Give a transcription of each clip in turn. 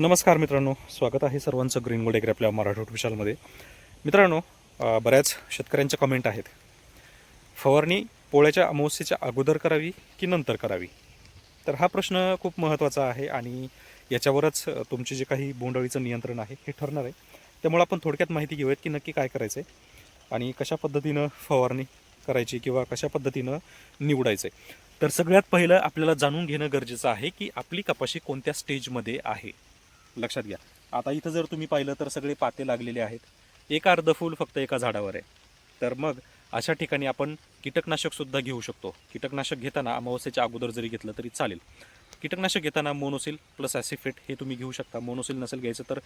नमस्कार मित्रांनो स्वागत आहे सर्वांचं ग्रीन गोल्ड एग्री आपल्या मराठवाड विशालमध्ये. मित्रांनो बऱ्याच शेतकऱ्यांच्या कमेंट आहेत. फवारणी पोळ्याच्या अमावस्येच्या अगोदर करावी की नंतर करावी? तर हा प्रश्न खूप महत्त्वाचा आहे आणि याच्यावरच तुमचे जे काही बोंडअळीचं नियंत्रण आहे हे ठरणार आहे. त्यामुळे आपण थोडक्यात माहिती घेऊयात की नक्की काय करायचं आहे आणि कशा पद्धतीनं फवारणी करायची किंवा कशा पद्धतीनं निवडायचं आहे तर सगळ्यात पहिलं आपल्याला जाणून घेणं गरजेचं आहे की आपली कपाशी कोणत्या स्टेजमध्ये आहे? लक्षात घ्या. आता इथं जर तुम्ही पाहिलं तर सगळे पाते लागलेले आहेत. एक अर्ध फूल फक्त एका झाडावर आहे. तर मग अशा ठिकाणी आपण कीटकनाशकसुद्धा घेऊ शकतो. कीटकनाशक घेताना अमावस्येच्या अगोदर जरी घेतलं तरी चालेल. कीटकनाशक घेताना मोनोसिल प्लस ॲसिफेट हे तुम्ही घेऊ शकता. मोनोसिल नसेल घ्यायचं तर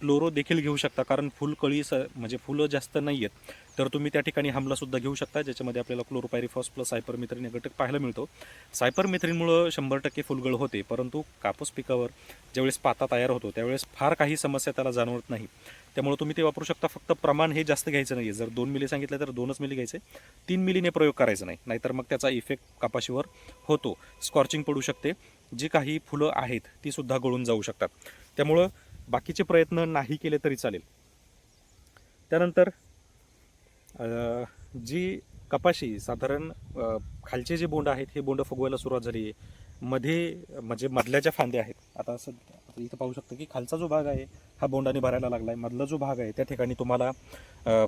क्लोरो देखील घेऊ शकता कारण फुलकळी स म्हणजे फुलं जास्त नाही आहेत तर तुम्ही त्या ठिकाणी हमलासुद्धा घेऊ शकता ज्याच्यामध्ये आपल्याला क्लोरोपायरिफॉस प्लस सायपरमिथ्रिन या घटक पाहायला मिळतो. सायपरमिथ्रिनमुळं शंभर टक्के फुलगळ होते परंतु कापूस पिकावर ज्यावेळेस पाता तयार होतो त्यावेळेस फार काही समस्या त्याला जाणवत नाही. त्यामुळे तुम्ही ते वापरू शकता फक्त प्रमाण हे जास्त घ्यायचं नाही जर दोन मिली सांगितलं तर दोनच मिली घ्यायचे. तीन मिलीने प्रयोग करायचा नाही नाहीतर मग त्याचा इफेक्ट कपाशीवर होतो. स्कॉर्चिंग पडू शकते. जी काही फुलं आहेत ती सुद्धा गळून जाऊ शकतात. त्यामुळं बाकीचे प्रयत्न नाही केले तरी चालेल. त्यानंतर जी कपाशी साधारण खालचे जे बोंड आहेत हे बोंड फुगवायला सुरुवात झाली आहे. मध्ये म्हणजे मधल्या ज्या फांद्या आहेत आता असं आता इथं पाहू शकतो की खालचा जो भाग आहे हा बोंडाने भरायला लागला आहे मधला जो भाग आहे त्या ठिकाणी तुम्हाला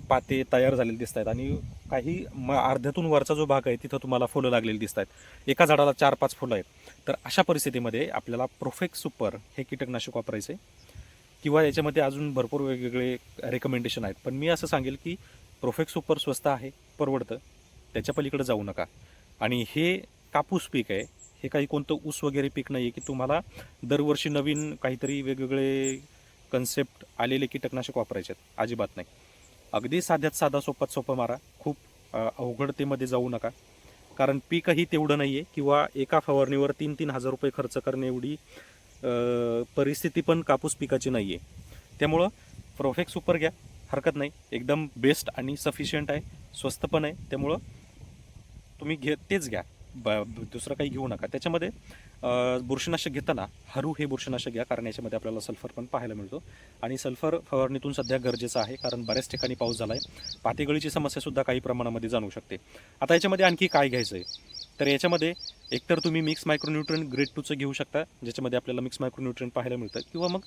पाते तयार झालेले दिसत आहेत आणि काही म अर्ध्यातून वरचा जो भाग आहे तिथं तुम्हाला फुलं लागलेली दिसत आहेत. एका झाडाला चार पाच फुलं आहेत. तर अशा परिस्थितीमध्ये आपल्याला प्रोफेक्ट सुपर हे कीटकनाशक वापरायचे किंवा याच्यामध्ये अजून भरपूर वेगवेगळे रेकमेंडेशन आहेत. पण मी असं सांगेल की प्रोफेक्ट सुपर स्वस्त आहे परवडतं. त्याच्या पलीकडे जाऊ नका. आणि हे कापूस पीक आहे हे काही कोणतं ऊस वगैरे पीक नाही आहे की तुम्हाला दरवर्षी नवीन काहीतरी वेगवेगळे कन्सेप्ट आलेले कीटकनाशक वापरायचे आहेत. अजिबात नाही. अगदी साध्यात साधा सोपात सोपं मारा. खूप अवघडतेमध्ये जाऊ नका. कारण पीकही तेवढं नाही आहे किंवा एका फवारणीवर तीन तीन हजार रुपये खर्च करणे एवढी परिस्थिती पण कापूस पिकाची नाही आहे त्यामुळं प्रोफेक्ट सुपर घ्या. हरकत नाही. एकदम बेस्ट आणि सफिशियंट आहे. स्वस्त पण आहे. त्यामुळं तुम्ही घे तेच घ्या. ब दुसरं काही घेऊ नका. त्याच्यामध्ये बुरशीनाशक घेताना हरू हे बुरशीनाशक घ्या कारण याच्यामध्ये आपल्याला सल्फर पण पाहायला मिळतो. आणि सल्फर फवारणीतून सध्या गरजेचं आहे कारण बऱ्याच ठिकाणी पाऊस झाला आहे पातेगळीची समस्यासुद्धा काही प्रमाणामध्ये जाणवू शकते. आता याच्यामध्ये आणखी काय घ्यायचं आहे तर याच्यामध्ये एकतर तुम्ही मिक्स मायक्रोन्युट्रन ग्रेड टूचं घेऊ शकता ज्याच्यामध्ये आपल्याला मिक्स मायक्रोन्युट्रन पाहायला मिळतं. किंवा मग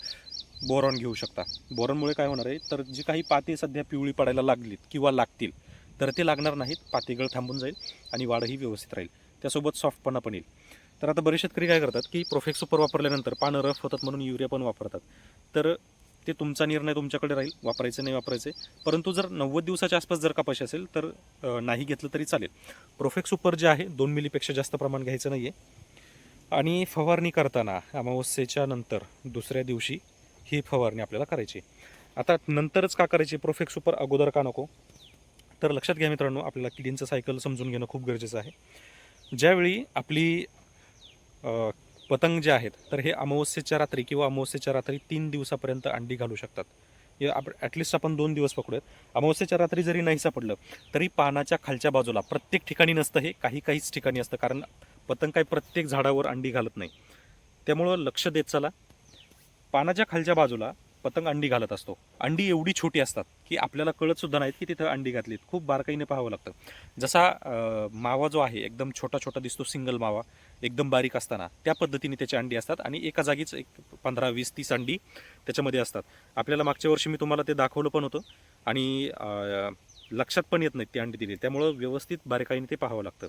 बोरॉन घेऊ शकता. बोरॉनमुळे काय होणार आहे? तर जी काही पाते सध्या पिवळी पडायला लागलीत किंवा लागतील तर ते लागणार नाहीत. पातेगळ थांबून जाईल आणि वाढही व्यवस्थित राहील. त्यासोबत सॉफ्टपणा पण येईल. तर आता बरेच शेतकरी काय करतात की प्रोफेक्स सुपर वापरल्यानंतर पानं रफ होतात म्हणून युरिया पण वापरतात. तर ते तुमचा निर्णय तुमच्याकडे राहील वापरायचं नाही वापरायचे. परंतु जर नव्वद दिवसाच्या आसपास जर कपाशी असेल तर नाही घेतलं तरी चालेल. प्रोफेक्स सुपर जे आहे दोन मिलीपेक्षा जास्त प्रमाण घ्यायचं नाही आहे आणि फवारणी करताना अमावस्येच्या नंतर दुसऱ्या दिवशी ही फवारणी आपल्याला करायची. आता नंतरच का करायची? प्रोफेक्स सुपर अगोदर का नको? तर लक्षात घ्या मित्रांनो आपल्याला किडींचं सायकल समजून घेणं खूप गरजेचं आहे. ज्यावेळी आपली पतंग जे आहेत तर हे अमावस्येच्या रात्री किंवा अमावस्येच्या रात्री तीन दिवसापर्यंत अंडी घालू शकतात. हे आप ॲटलिस्ट आपण दोन दिवस पकडूयात. अमावस्येच्या रात्री जरी नाही सापडलं तरी पानाच्या खालच्या बाजूला प्रत्येक ठिकाणी नसतं हे काही काहीच ठिकाणी असतं. कारण पतंग काही प्रत्येक झाडावर अंडी घालत नाही. त्यामुळं लक्ष देत चला. पानाच्या खालच्या बाजूला पतंग अंडी घालत असतो. अंडी एवढी छोटी असतात की आपल्याला कळत सुद्धा नाहीत की तिथं अंडी घातलीत. खूप बारकाईने पाहावं लागतं. जसा मावा जो आहे एकदम छोटा छोटा दिसतो सिंगल मावा एकदम बारीक असताना त्या पद्धतीने त्याची अंडी असतात आणि एका जागीच एक पंधरा वीस तीस अंडी त्याच्यामध्ये असतात. आपल्याला मागच्या वर्षी मी तुम्हाला ते दाखवलं पण होतं आणि लक्षात पण येत नाहीत ती अंडी दिली. त्यामुळं व्यवस्थित बारकाईने ते पाहावं लागतं.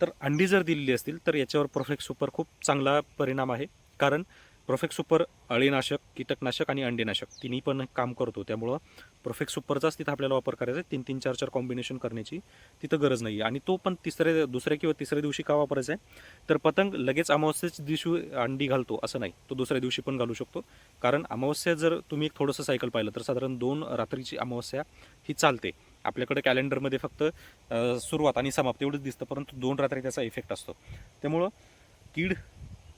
तर अंडी जर दिलेली असतील तर याच्यावर परफेक्ट सुपर खूप चांगला परिणाम आहे. कारण परफेक्ट सुपर अळीनाशक कीटकनाशक आणि अंडीनाशक तिन्ही पण काम करतो. त्यामुळं परफेक्ट सुपरचाच तिथं आपल्याला वापर करायचा आहे. तीन तीन चार चार कॉम्बिनेशन करण्याची तिथं गरज नाही आहे आणि तो पण तिसऱ्या दुसऱ्या किंवा तिसऱ्या दिवशी का वापरायचा आहे? तर पतंग लगेच अमावस्येच्या दिवशी अंडी घालतो असं नाही. तो दुसऱ्या दिवशी पण घालू शकतो. कारण अमावस्या जर तुम्ही एक थोडंसं सायकल पाहिलं तर साधारण दोन रात्रीची अमावस्या ही चालते. आपल्याकडे कॅलेंडरमध्ये फक्त सुरुवात आणि समाप्त एवढंच दिसतं. परंतु दोन रात्री त्याचा इफेक्ट असतो. त्यामुळं कीड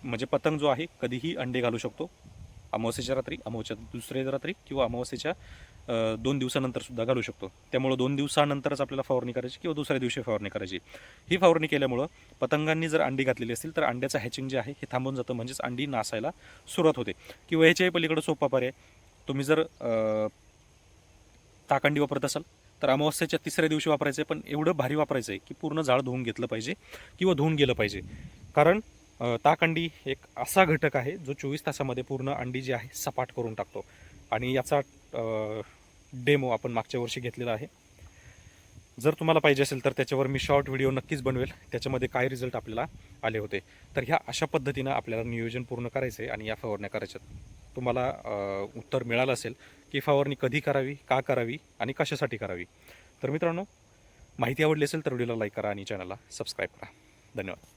म्हणजे पतंग जो आहे कधीही अंडे घालू शकतो. अमावस्येच्या रात्री अमावस्या दुसऱ्या रात्री किंवा अमावस्येच्या दोन दिवसानंतर सुद्धा घालू शकतो. त्यामुळं दोन दिवसानंतरच आपल्याला फवारणी करायची किंवा दुसऱ्या दिवशी फवारणी करायची. ही फवारणी केल्यामुळं पतंगांनी जर अंडी घातलेली असतील तर अंड्याचं हॅचिंग जे आहे हे थांबून जातं. म्हणजेच अंडी नासायला सुरुवात होते. किंवा ह्याच्याही पलीकडे सोपा पर्याय तुम्ही जर ताकंडी वापरत असाल तर अमावस्येच्या तिसऱ्या दिवशी वापरायचं आहे पण एवढं भारी वापरायचं आहे की पूर्ण झाड धुवून घेतलं पाहिजे किंवा धुवून गेलं पाहिजे. कारण ताकंडी एक असा घटक आहे जो चोवीस तासामध्ये पूर्ण अंडी जी आहे सपाट करून टाकतो. आणि याचा डेमो आपण मागच्या वर्षी घेतलेला आहे. जर तुम्हाला पाहिजे असेल तर त्याच्यावर मी शॉर्ट व्हिडिओ नक्कीच बनवेल. त्याच्यामध्ये काय रिझल्ट आपल्याला आले होते. तर ह्या अशा पद्धतीनं आपल्याला नियोजन पूर्ण करायचं आहे आणि या फवारण्या करायच्यात. तुम्हाला उत्तर मिळालं असेल की फवारणी कधी करावी का करावी आणि कशासाठी करावी. तर मित्रांनो माहिती आवडली असेल तर व्हिडिओला लाईक करा आणि चॅनलला सबस्क्राईब करा. धन्यवाद.